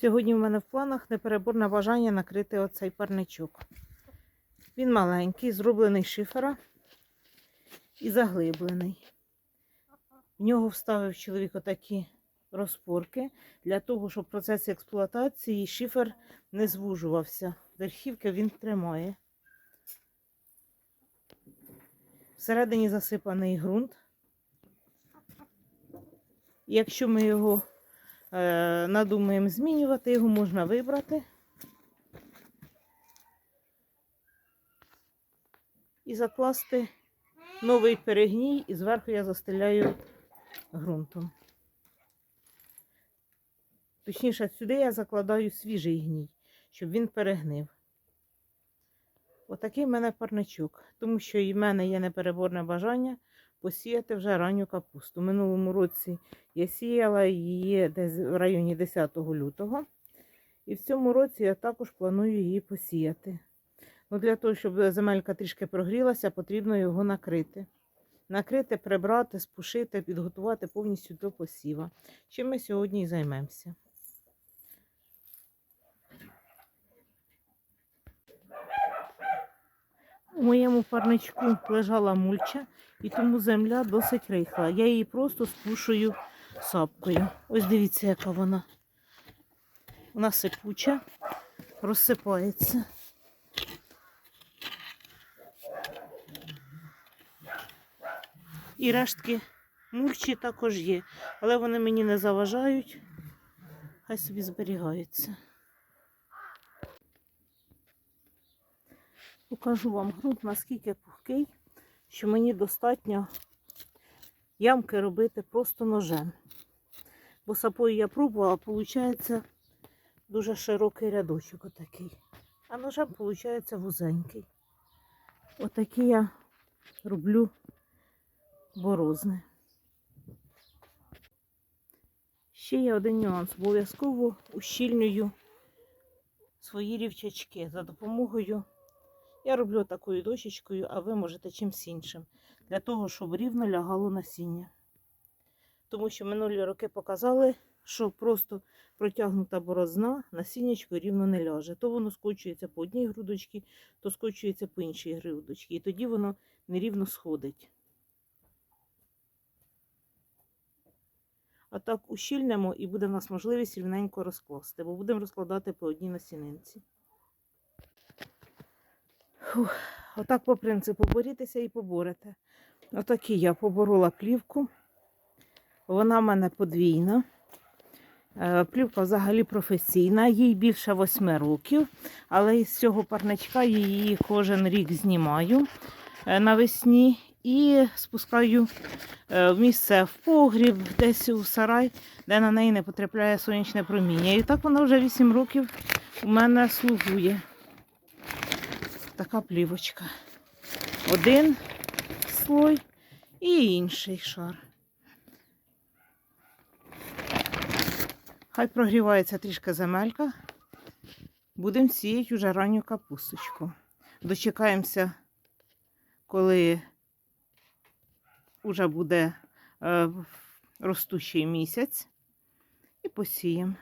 Сьогодні в мене в планах непереборне бажання накрити оцей парничок. Він маленький, зроблений шифера і заглиблений. В нього вставив чоловік отакі розпорки для того, щоб в процесі експлуатації шифер не звужувався. Верхівки він тримає. Всередині засипаний ґрунт. Якщо ми його надумаємо змінювати, його можна вибрати. І закласти новий перегній, і зверху я застеляю ґрунтом. Точніше, сюди я закладаю свіжий гній, щоб він перегнив. Отакий в мене парничок, тому що і в мене є непереборне бажання посіяти вже ранню капусту. Минулому році я сіяла її десь в районі 10 лютого. І в цьому році я також планую її посіяти. Ну, для того, щоб земелька трішки прогрілася, потрібно його накрити. Накрити, прибрати, спушити, підготувати повністю до посіва. Чим ми сьогодні і займемося. У моєму парничку лежала мульча, і тому земля досить рихла. Я її просто спушую сапкою. Ось дивіться, яка вона. Вона сипуча, розсипається. І рештки мульчі також є, але вони мені не заважають, хай собі зберігаються. Покажу вам ґрунт, наскільки пухкий, що мені достатньо ямки робити просто ножем. Бо сапою я пробувала, виходить дуже широкий рядочок отакий. А ножем виходить вузенький. Отакі я роблю борозни. Ще є один нюанс. Обов'язково ущільнюю свої рівчачки за допомогою. Я роблю такою дощечкою, а ви можете чимсь іншим. Для того, щоб рівно лягало насіння. Тому що минулі роки показали, що просто протягнута борозна насіннячко рівно не ляже. То воно скочується по одній грудочці, то скочується по іншій грудочці. І тоді воно нерівно сходить. А так ущільнемо і буде в нас можливість рівненько розкласти, бо будемо розкладати по одній насінинці. Фух, отак по принципу борітеся і поборете. Отак і я поборола плівку. Вона в мене подвійна. Е, Плівка взагалі професійна, їй більше 8 років, але із цього парничка її кожен рік знімаю е, навесні і спускаю е, в місце в погріб, десь у сарай, де на неї не потрапляє сонячне проміння. І так вона вже 8 років у мене слугує. Така плівочка. Один слой і інший шар. Хай прогрівається трішки земелька. Будемо сіяти вже ранню капусточку. Дочекаємося, коли вже буде е, ростущий місяць, і посіємо.